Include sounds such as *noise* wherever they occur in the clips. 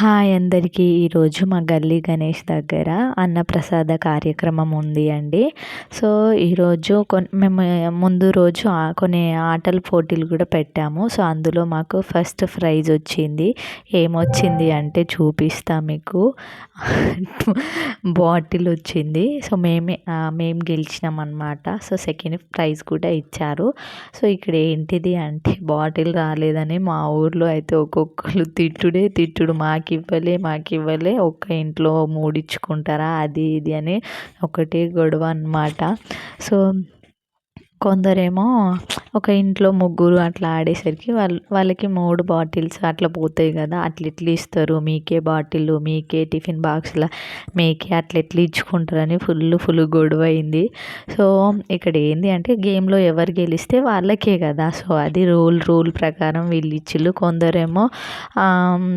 Hi అందరికీ. ఈరోజు మా గల్లీ గణేష్ దగ్గర అన్నప్రసాద కార్యక్రమం ఉంది అండి. సో ఈరోజు కొన్ని మేము ముందు రోజు కొన్ని ఆటల పోటీలు కూడా పెట్టాము. సో అందులో మాకు ఫస్ట్ ప్రైజ్ వచ్చింది. ఏమొచ్చింది అంటే చూపిస్తా మీకు. బాటిల్ వచ్చింది. సో మేమే మేము గెలిచినాం అనమాట సో సెకండ్ ప్రైజ్ కూడా ఇచ్చారు. సో ఇక్కడ ఏంటిది అంటే బాటిల్ రాలేదని మా ఊర్లో అయితే ఒక్కొక్కరు తిట్టుడే తిట్టుడు. మాకు మాకు ఇవ్వలే మాకు ఇవ్వలే ఒక్క ఇంట్లో మూడిచ్చుకుంటారా అది ఇది అని ఒకటే గొడవ అనమాట సో కొందరేమో ఒక ఇంట్లో ముగ్గురు అట్లా ఆడేసరికి వాళ్ళు వాళ్ళకి మూడు బాటిల్స్ అట్లా పోతాయి కదా. అట్లా ఎట్లా ఇస్తారు. మీకే బాటిల్ మీకే టిఫిన్ బాక్స్లో మీకే అట్లా ఎట్లా ఇచ్చుకుంటారని ఫుల్ ఫుల్ గొడవ అయింది సో ఇక్కడ ఏంది అంటే గేమ్లో ఎవరు గెలిస్తే వాళ్ళకే కదా. సో అది రూల్ రూల్ ప్రకారం వీళ్ళు ఇచ్చిళ్ళు. కొందరేమో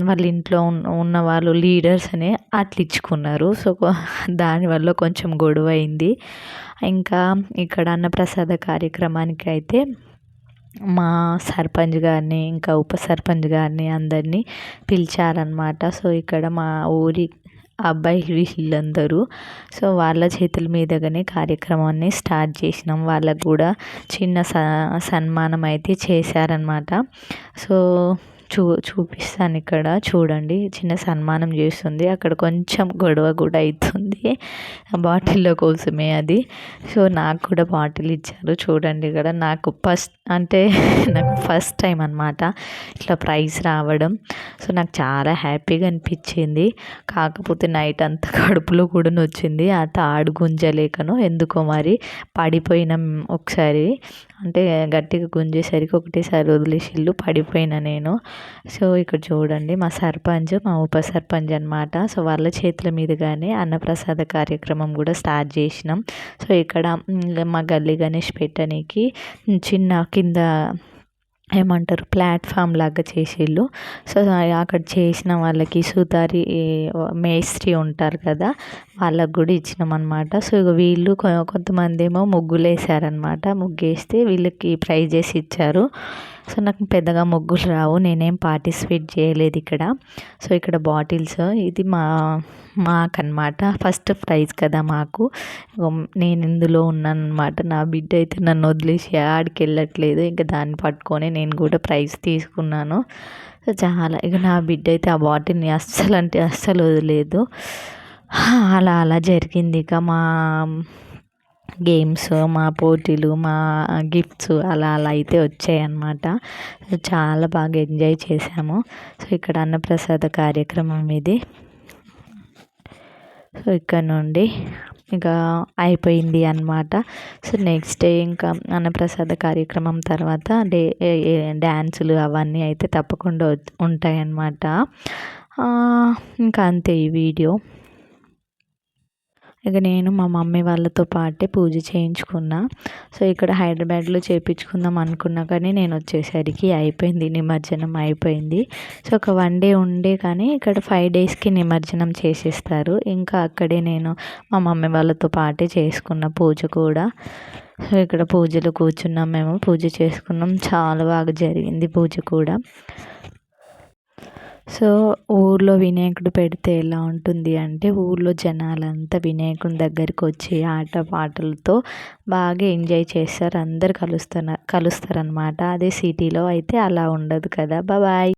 వాళ్ళ ఇంట్లో ఉన్న వాళ్ళు లీడర్స్ అని అట్లా ఇచ్చుకున్నారు. సో దానివల్ల కొంచెం గొడవ అయింది ఇంకా ఇక్కడ అన్నప్రసాద కార్యక్రమానికి అయితే మా సర్పంచ్ గారిని ఇంకా ఉప సర్పంచ్ గారిని అందరినీ పిలిచారనమాట సో ఇక్కడ మా ఊరి అబ్బాయి వీళ్ళందరూ. సో వాళ్ళ చేతుల మీదుగానే కార్యక్రమాన్ని స్టార్ట్ చేసినాం. వాళ్ళకు కూడా చిన్న స సన్మానం అయితే చేశారనమాట సో చూ చూపిస్తాను ఇక్కడ. చూడండి చిన్న సన్మానం చేస్తుంది. అక్కడ కొంచెం గొడవ కూడా అవుతుంది బాటిల్లో కోసమే అది. సో నాకు కూడా బాటిల్ ఇచ్చారు. చూడండి ఇక్కడ నాకు ఫస్ట్ అంటే *laughs* నాకు ఫస్ట్ టైం అనమాట ఇట్లా ప్రైజ్ రావడం. సో నాకు చాలా హ్యాపీగా అనిపించింది. కాకపోతే నైట్ అంతా *laughs* కడుపులో కూడా వచ్చింది ఆ తాడు గుంజలేకను ఎందుకో మరి పడిపోయినాం ఒకసారి. అంటే గట్టిగా గుంజేసరికి ఒకటేసారి వదిలేసిల్లు పడిపోయిన నేను. సో ఇక్కడ చూడండి మా సర్పంచ్ మా ఉప సర్పంచ్ అనమాట సో వాళ్ళ చేతుల మీదుగానే అన్నప్రసాద కార్యక్రమం కూడా స్టార్ట్ చేసినాం. సో ఇక్కడ మా గల్లీ గణేష్ పెట్టడానికి చిన్న కింద ఏమంటారు ప్లాట్ఫామ్ లాగా చేసిళ్ళు. సో అక్కడ చేసిన వాళ్ళకి సుతారి మేస్త్రి ఉంటారు కదా వాళ్ళకు కూడా ఇచ్చినాం అనమాట సో ఇక వీళ్ళు కొంతమంది ఏమో ముగ్గులు వేసారనమాట ముగ్గు వేస్తే వీళ్ళకి ప్రైజెస్ ఇచ్చారు. సో నాకు పెద్దగా ముగ్గులు రావు. నేనేం పార్టిసిపేట్ చేయలేదు ఇక్కడ. సో ఇక్కడ బాటిల్స్ ఇది మా మాకన్నమాట. ఫస్ట్ ప్రైజ్ కదా మాకు. నేను ఇందులో ఉన్నాను అనమాట నా బిడ్డ అయితే నన్ను వదిలేసి ఆడికి వెళ్ళట్లేదు. ఇంకా దాన్ని పట్టుకొని నేను కూడా ప్రైజ్ తీసుకున్నాను. సో చాలా ఇక నా బిడ్డ అయితే ఆ బాటిల్ని అస్సలు అంటే అస్సలు వదిలేదు. అలా అలా జరిగింది. ఇక మా గేమ్స్ మా పోటీలు మా గిఫ్ట్స్ అలా అలా అయితే వచ్చాయి అన్నమాట చాలా బాగా ఎంజాయ్ చేసాము సో ఇక్కడ అన్నప్రసాద కార్యక్రమం ఇది. సో ఇక్కడ నుండి ఇంకా అయిపోయింది అనమాట సో నెక్స్ట్ డే ఇంకా అన్నప్రసాద కార్యక్రమం తర్వాత డే డ్యాన్సులు అవన్నీ అయితే తప్పకుండా ఉంటాయన్నమాట. ఇంకా అంతే ఈ వీడియో. ఇక నేను మా మమ్మీ వాళ్ళతో పాటే పూజ చేయించుకున్నా. సో ఇక్కడ హైదరాబాద్లో చేయించుకుందాం అనుకున్నా కానీ నేను వచ్చేసరికి అయిపోయింది నిమజ్జనం అయిపోయింది. సో ఒక వన్ డే ఉండే కానీ ఇక్కడ ఫైవ్ డేస్కి నిమజ్జనం చేసేస్తారు. ఇంకా అక్కడే నేను మా మమ్మీ వాళ్ళతో పాటే చేసుకున్న పూజ కూడా. సో ఇక్కడ పూజలు కూర్చున్నాం మేము పూజ చేసుకున్నాం. చాలా బాగా జరిగింది పూజ కూడా. సో ఊర్లో వినాయకుడు పెడితే ఎలా ఉంటుంది అంటే ఊర్లో జనాలంతా వినాయకుని దగ్గరికి వచ్చి ఆట పాటలతో బాగా ఎంజాయ్ చేస్తారు. అందరు కలుస్తున్నారు కలుస్తారు అనమాట అదే సిటీలో అయితే అలా ఉండదు కదా. బాయ్.